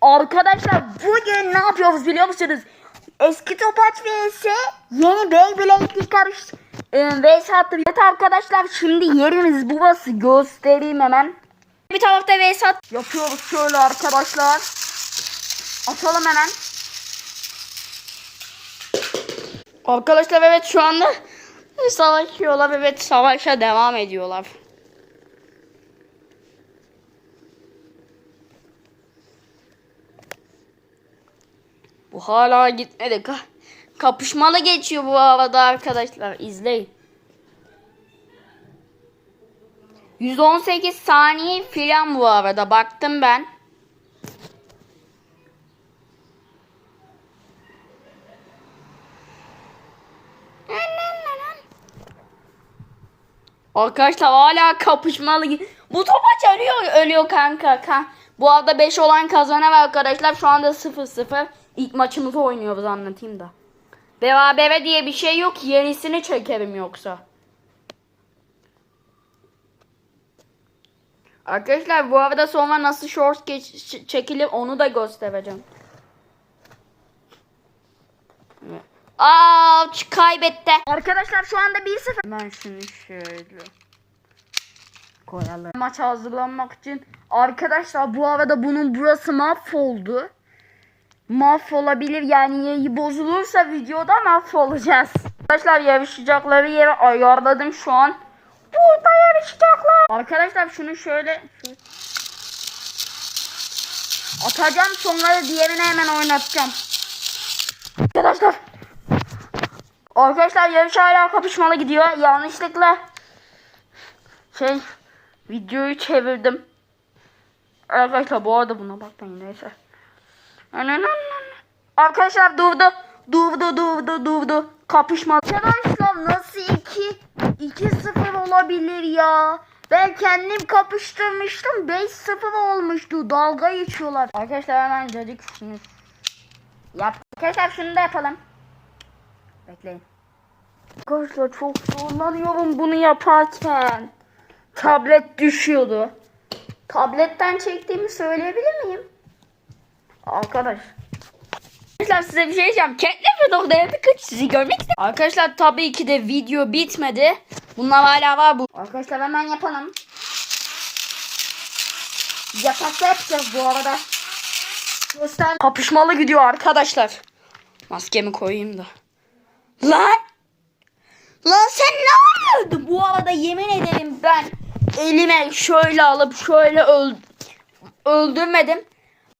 Arkadaşlar bugün ne yapıyoruz biliyor musunuz? Eski topaç vs yeni Beyblade'li karış e, vs attı. Evet arkadaşlar şimdi yerimiz burası göstereyim hemen. Bir tarafta vs at yapıyoruz şöyle arkadaşlar. Atalım hemen. Arkadaşlar evet şu anda savaşıyorlar evet savaşa devam ediyorlar. Bu hala gitmedi. Ka- kapışmalı geçiyor bu arada arkadaşlar. İzleyin. 118 saniye filan bu arada. Baktım ben. Arkadaşlar hala kapışmalı. Bu topaç ölüyor, ölüyor kanka. Kan. Bu arada 5 olan kazanan arkadaşlar şu anda 0-0. İlk maçımızı oynuyoruz anlatayım da. Berabere diye bir şey yok. Yenisini çekerim yoksa. Arkadaşlar bu arada sonra nasıl short çekilir onu da göstereceğim. Aa kaybetti. Arkadaşlar şu anda 1-0. Ben şunu şöyle koyalım. Maça hazırlanmak için. Arkadaşlar bu arada bunun burası mahvoldu. Mahvolabilir yani yayı bozulursa videoda mahvolacağız. Arkadaşlar yarışacakları yeri ayarladım şu an. Burada yarışacaklar. Arkadaşlar şunu şöyle, atacağım sonra da diğerini hemen oynatacağım. Arkadaşlar Arkadaşlar yarış hala kapışmalı gidiyor. Yanlışlıkla şey videoyu çevirdim. Arkadaşlar bu arada buna bakmayın neyse. Arkadaşlar durdu. Durdu durdu durdu. Kapışma. Arkadaşlar nasıl 2 2-0 olabilir ya? Ben kendim kapıştırmıştım. 5-0 olmuştu. Dalga geçiyorlar. Arkadaşlar hemen dedik şunu. Yap. Arkadaşlar şunu da yapalım. Bekleyin. Arkadaşlar çok zorlanıyorum bunu yaparken. Tablet düşüyordu. Tabletten çektiğimi söyleyebilir miyim? Arkadaş. Arkadaşlar size bir şey diyeceğim. Catnap nokta birkaç sizi görmek istedim. Arkadaşlar tabii ki de video bitmedi. Bunlar hala var bu. Arkadaşlar hemen yapalım. Yatakta yapacağız bu arada. Göster. Kapışmalı gidiyor arkadaşlar. Maskemi koyayım da. Lan! Lan sen ne yapıyordun? Bu arada yemin ederim ben elime şöyle alıp şöyle öl öldürmedim.